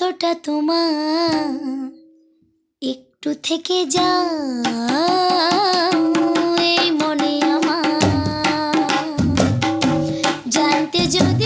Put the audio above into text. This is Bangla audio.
কতটা তোমার? একটু থেকে যা এই মনে আমার। জানতে যদি